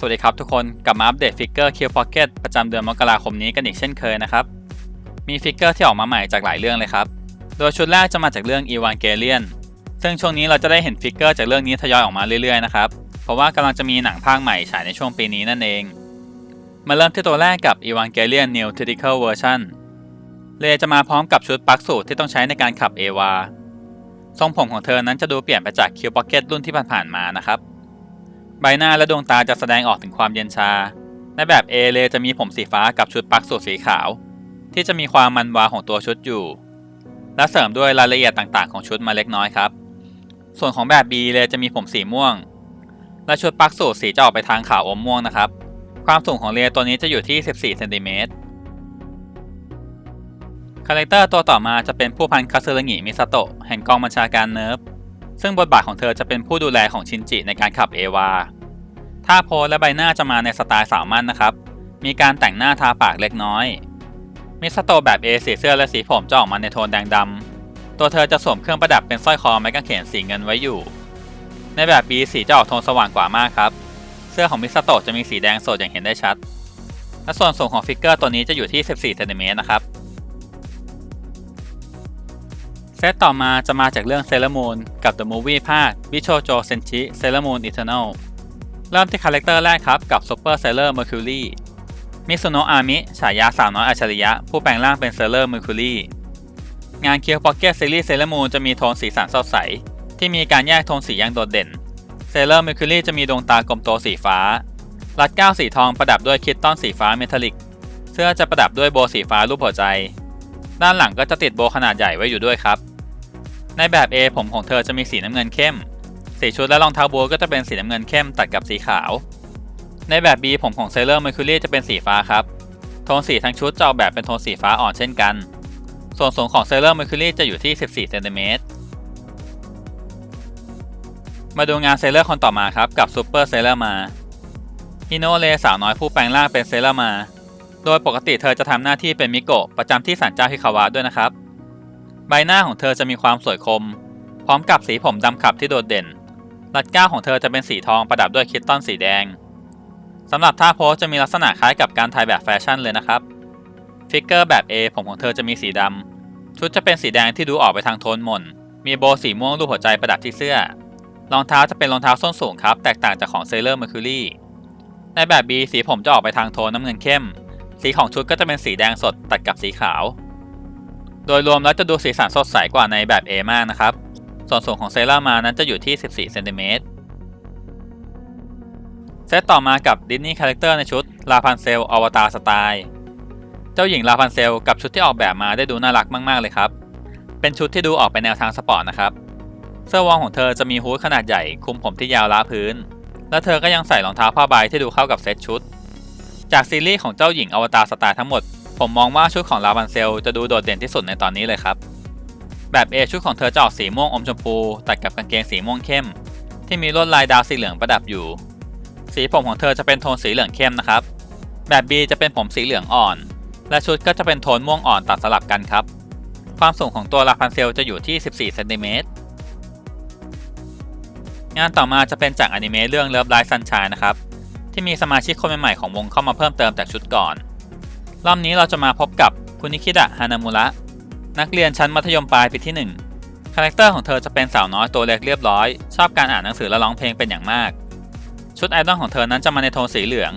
สวัสดีครับทุกคน กลับมาอัปเดตฟิกเกอร์ Q Pocket ประจำเดือนมกราคมนี้กันอีกเช่นเคยนะครับ มีฟิกเกอร์ที่ออกมาใหม่จากหลายเรื่องเลยครับ โดยชุดแรกจะมาจากเรื่อง Evangelion ซึ่งช่วงนี้เราจะได้เห็นฟิกเกอร์จากเรื่องนี้ทยอยออกมาเรื่อยๆนะครับ เพราะว่ากำลังจะมีหนังภาคใหม่ฉายในช่วงปีนี้นั่นเอง มาเริ่มที่ตัวแรกกับ Evangelion New Critical Version เลจะมาพร้อมกับชุดปลั๊กสูตรที่ต้องใช้ในการขับเอวาทรงผมของเธอนั้นจะดูเปลี่ยนไปจาก Q Pocket รุ่นที่ผ่านๆมานะครับ ใบหน้าและดวงตาจะแสดงออกถึงความเย็นชา ในแบบ A เลจะมีผมสีฟ้ากับชุดปักสูทสีขาว ที่จะมีความมันวาวของตัวชุดอยู่ และเสริมด้วยรายละเอียดต่างๆ ของชุดมาเล็กน้อยครับ ส่วนของแบบ B เลจะมีผมสีม่วง และชุดปักสูทสีจะออกไปทางขาวอมม่วงนะครับ ความสูงของเลตัวนี้จะอยู่ที่ 14เซนติเมตรคาแรคเตอร์ตัวต่อมาจะเป็นผู้พันคาซึระงิมิซาโตะแห่งกองบัญชาการเนิร์ฟ ซึ่งบทบาทของเธอจะเป็นผู้ดูแลของชินจิในการขับเอวาท่าโพสและใบหน้าจะมาในสไตล์สาวมั่นนะครับ มีการแต่งหน้าทาปากเล็กน้อย มิสโตแบบ A สีเสื้อและสีผมจะออกมาในโทนแดงดำตัวเธอจะสวมเครื่องประดับเป็นสร้อยคอไม้กางเขนสีเงินไว้อยู่ ในแบบ B สีจะออกโทนสว่างกว่ามากครับ เสื้อของมิสโตจะมีสีแดงสดอย่างเห็นได้ชัด และส่วนสูงของฟิกเกอร์ตัวนี้จะอยู่ที่ 14เซนติเมตรนะครับ เซตต่อมาจะมาจากเรื่อง Sailor Moon กับ The Movie ภาค Bichojo Senshi Sailor Moon Eternal เริ่มที่คาแรคเตอร์แรกครับกับ Super Sailor Mercury มิซุโนะอามิฉายาสาวน้อยอัจฉริยะ ผู้แปลงร่างเป็น Sailor Mercury งาน Kill Pocket Series Sailor Moon จะมีโทนสีสันสดใส ที่มีการแยกโทนสีอย่างโดดเด่น Sailor Mercury จะมีดวงตากลมโตสีฟ้า รัดเก้าสีทองประดับด้วยคิตตันสีฟ้าเมทัลลิก เสื้อจะประดับด้วยโบสีฟ้ารูปหัวใจ ด้านหลังก็จะติดโบขนาดใหญ่ไว้อยู่ด้วยครับ ในแบบ A ผมของเธอจะมีสีน้ำเงินเข้ม สีชุดและรองเท้าบูทก็จะเป็นสีน้ำเงินเข้มตัดกับสีขาว ในแบบ B ผมของ Sailor Mercury จะเป็นสีฟ้าครับ โทนสีทั้งชุดจะออกแบบเป็นโทนสีฟ้าอ่อนเช่นกัน ส่วนสูงของ Sailor Mercury จะอยู่ที่ 14เซนติเมตร มาดูงาน Sailor คนต่อมาครับกับ Super Sailor มาฮิโนเลสาวน้อยผู้แปลงร่างเป็น Sailor มา โดยปกติเธอจะทำหน้าที่เป็นมิโกะประจำที่ศาลเจ้าฮิคาวะด้วยนะครับ ใบหน้าของเธอจะมีความสวยคม พร้อมกับสีผมดำขับที่โดดเด่น รัดก้าของเธอจะเป็นสีทองประดับด้วยคิตตันสีแดงสำหรับท่าโพสจะมีลักษณะคล้ายกับการถ่ายแบบแฟชั่นเลยนะครับ ฟิกเกอร์แบบ A ผมของเธอจะมีสีดำ ชุดจะเป็นสีแดงที่ดูออกไปทางโทนหม่น มีโบสีม่วงรูปหัวใจประดับที่เสื้อ รองเท้าจะเป็นรองเท้าส้นสูงครับ แตกต่างจากของ Sailor Mercury ในแบบ B สีผมจะออกไปทางโทนน้ำเงินเข้ม สีของชุดก็จะเป็นสีแดงสดตัดกับสีขาว โดยรวมแล้วจะดูสีสันสดใสกว่าในแบบ A มากนะครับ ส่วนสูงของเซรามานั้นจะอยู่ที่ 14เซนติเมตรเซตต่อมากับดิสนีย์คาแรคเตอร์ในชุดลาพันเซลอวตารสไตล์เจ้าหญิงลาพันเซลกับชุดที่ออกแบบมาได้ดูน่ารักมากๆเลยครับ เป็นชุดที่ดูออกไปแนวทางสปอร์ตนะครับ เสื้อวอร์มของเธอจะมีฮู้ดขนาดใหญ่คลุมผมที่ยาวล้าพื้น และเธอก็ยังใส่รองเท้าผ้าใบที่ดูเข้ากับเซตชุด จากซีรีส์ของเจ้าหญิงอวตารสไตล์ทั้งหมด ผมมองว่าชุดของลาพันเซลจะดูโดดเด่นที่สุดในตอนนี้เลยครับ แบบ A ชุดของเธอจะออกสีม่วงอมชมพู ตัดกับกางเกงสีม่วงเข้ม ที่มีลวดลายดาวสีเหลืองประดับอยู่ สีผมของเธอจะเป็นโทนสีเหลืองเข้มนะครับ แบบ B จะเป็นผมสีเหลืองอ่อน และชุดก็จะเป็นโทนม่วงอ่อนตัดสลับกันครับ ความสูงของตัวลาพันเซลจะอยู่ที่ 14เซนติเมตรงานต่อมาจะเป็นจากอนิเมะเรื่อง Love Live Sunshine นะครับ ที่มีสมาชิกคนใหม่ๆของวงเข้ามาเพิ่มเติมจากชุดก่อน รอบนี้เราจะมาพบกับคุณนิคิดะฮานามุระนักเรียนชั้นมัธยมปลายปีที่ 1 คาแรคเตอร์ของเธอจะเป็นสาวน้อยตัวเล็กเรียบร้อย ชอบการอ่านหนังสือและร้องเพลงเป็นอย่างมาก ชุดไอดอลของเธอนั้นจะมาในโทนสีเหลือง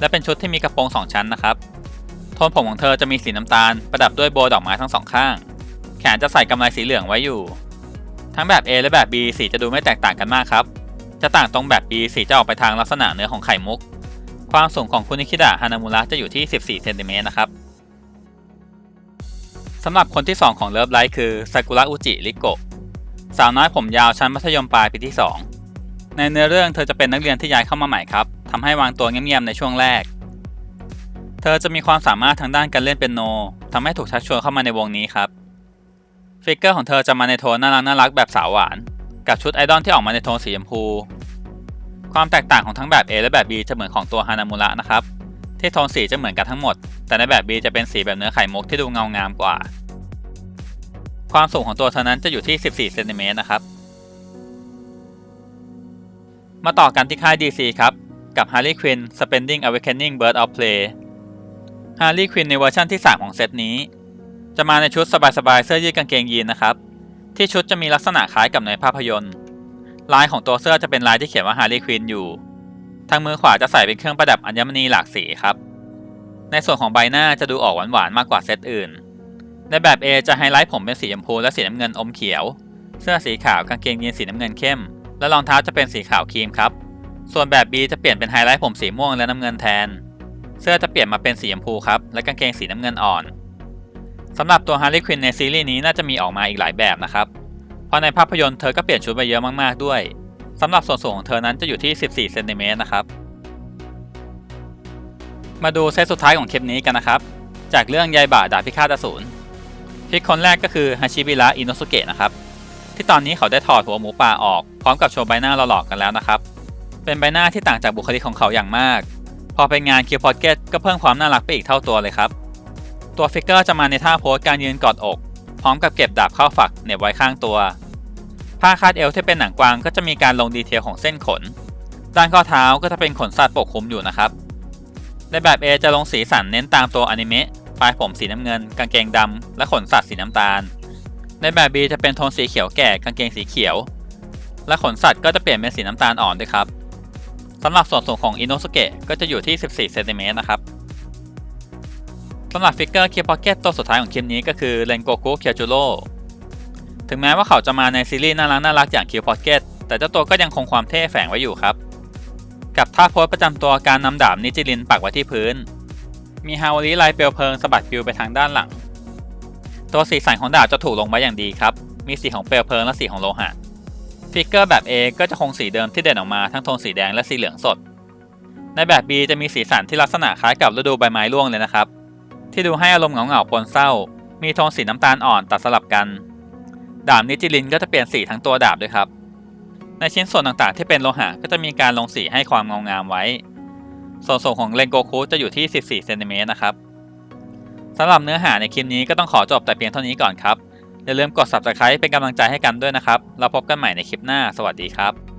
และเป็นชุดที่มีกระโปรงสองชั้นนะครับ โทนผมของเธอจะมีสีน้ำตาล ประดับด้วยโบดอกไม้ทั้งสองข้าง แขนจะใส่กำไลสีเหลืองไว้อยู่ ทั้งแบบ A และแบบ B สีจะดูไม่แตกต่างกันมากครับ จะต่างตรงแบบ B สีจะออกไปทางลักษณะเนื้อของไข่มุก ความสูงของคุณนิคิดะฮานามุระจะอยู่ที่ 14 เซนติเมตรนะครับสำหรับคนที่ 2 ของเลิฟไลท์คือซากุระอุจิริโกะสาวน้อยผมยาวชั้นมัธยมปลายปีที่ 2 ในเนื้อเรื่องเธอจะเป็นนักเรียนที่ย้ายเข้ามาใหม่ครับทำให้วางตัวเงียบๆในช่วงแรก เธอจะมีความสามารถทางด้านการเล่นเปียโนทำให้ถูกชักชวนเข้ามาในวงนี้ครับฟิกเกอร์ของเธอจะมาในโทนน่ารักน่ารักแบบสาวหวาน กับชุดไอดอลที่ออกมาในโทนสีชมพู ความแตกต่างของทั้งแบบ A และแบบ B จะเหมือนของตัวฮานามุระนะครับที่โทนสีจะเหมือนกันทั้งหมด แต่ในแบบ B จะเป็นสีแบบเนื้อไข่มุกที่ดูเงางามกว่า ความสูงของตัวเธอนั้นจะอยู่ที่ 14เซนติเมตรนะครับ มาต่อกันที่ค่าย DC ครับ กับ Harley Quinn Spending Awakening Bird of Prey Harley Quinn ในเวอร์ชันที่ 3 ของเซตนี้ จะมาในชุดสบายๆเสื้อยืดกางเกงยีนนะครับ ที่ชุดจะมีลักษณะคล้ายกับในภาพยนตร์ ลายของตัวเสื้อจะเป็นลายที่เขียนว่า Harley Quinn อยู่ ทางมือขวาจะใส่เป็นเครื่องประดับอัญมณีหลากสีครับ ในส่วนของใบหน้าจะดูออกหวานๆมากกว่าเซตอื่น ในแบบ A จะไฮไลท์ผมเป็นสีชมพูและสีน้ำเงินอมเขียว เสื้อสีขาวกางเกงยีนสีน้ำเงินเข้ม และรองเท้าจะเป็นสีขาวครีมครับ ส่วนแบบ B จะเปลี่ยนเป็นไฮไลท์ผมสีม่วงและน้ำเงินแทน เสื้อจะเปลี่ยนมาเป็นสีชมพูครับและกางเกงสีน้ำเงินอ่อนสำหรับตัว Harley Quinn ในซีรีส์นี้น่าจะมีออกมาอีกหลายแบบนะครับ เพราะในภาพยนตร์เธอก็เปลี่ยนชุดไปเยอะมากๆด้วยสำหรับส่วนสูงของเธอนั้นจะอยู่ที่ 14เซนติเมตรนะครับ มาดูเซตสุดท้ายของคลิปนี้กันนะครับ จากเรื่องยายบ่าดาบพิฆาตอสูรพิกคนแรกก็คือฮาชิบิระอินโนสุเกะนะครับ ที่ตอนนี้เขาได้ถอดหัวหมูป่าออก พร้อมกับโชว์ใบหน้าหล่อๆกันแล้วนะครับ เป็นใบหน้าที่ต่างจากบุคลิกของเขาอย่างมาก พอเป็นงานคิวพอ c เก็ตก็เพิ่มความน่ารักไปอีกเท่าตัวเลยครับ ตัวฟิกเกอร์จะมาในท่าโพสการยืนกอดอก พร้อมกับเก็บดาบเข้าฝักเหน็บไว้ข้างตัว ผ้าคาดเอวที่เป็นหนังกวางก็จะมีการลงดีเทลของเส้นขน ด้านข้อเท้าก็จะเป็นขนสัตว์ปกคลุมอยู่นะครับ ในแบบ A จะลงสีสันเน้นตามตัวอนิเมะ ปลายผมสีน้ำเงิน กางเกงดำและขนสัตว์สีน้ำตาล ในแบบ B จะเป็นโทนสีเขียวแก่กางเกงสีเขียว และขนสัตว์ก็จะเปลี่ยนเป็นสีน้ำตาลอ่อนด้วยครับสำหรับส่วนสูงของอินโนสุเกะก็จะอยู่ที่ 14เซนติเมตรนะครับ สำหรับฟิกเกอร์คิวพ็อกเก็ตตัวสุดท้ายของคลิปนี้ก็คือเรนโกกุเคียจูโร่ถึงแม้ว่าเขาจะมาในซีรีส์น่ารักน่ารักอย่างคิวพ็อกเก็ตแต่เจ้าตัวก็ยังคงความเท่แฝงไว้อยู่ครับ กับท่าโพสประจำตัวการนำดาบนิจิลินปักไว้ที่พื้น มีฮาวาริลายเปลวเพลิงสะบัดปิวไปทางด้านหลัง ตัวสีสันของดาบจะถูกลงไว้อย่างดีครับ มีสีของเปลวเพลิงและสีของโลหะ ฟิกเกอร์แบบ A ก็จะคงสีเดิมที่เด่นออกมาทั้งโทนสีแดงและสีเหลืองสด ในแบบ B จะมีสีสันที่ลักษณะคล้ายกับฤดูใบไม้ร่วงเลยนะครับ ที่ดูให้อารมณ์เหงาๆปนเศร้า มีโทนสีน้ำตาลอ่อนตัดสลับกัน ดาบนิจิลินก็จะเปลี่ยนสีทั้งตัวดาบด้วยครับ ในชิ้นส่วนต่างๆ ที่เป็นโลหะก็จะมีการลงสีให้ความเงางามไว้ ส่วนสูงของเลนโกคุจะอยู่ที่ 14เซนติเมตรนะครับสำหรับเนื้อหาในคลิปนี้ก็ต้องขอจบแต่เพียงเท่านี้ก่อนครับอย่าลืมกด subscribe เป็นกำลังใจให้กันด้วยนะครับ เราพบกันใหม่ในคลิปหน้า สวัสดีครับ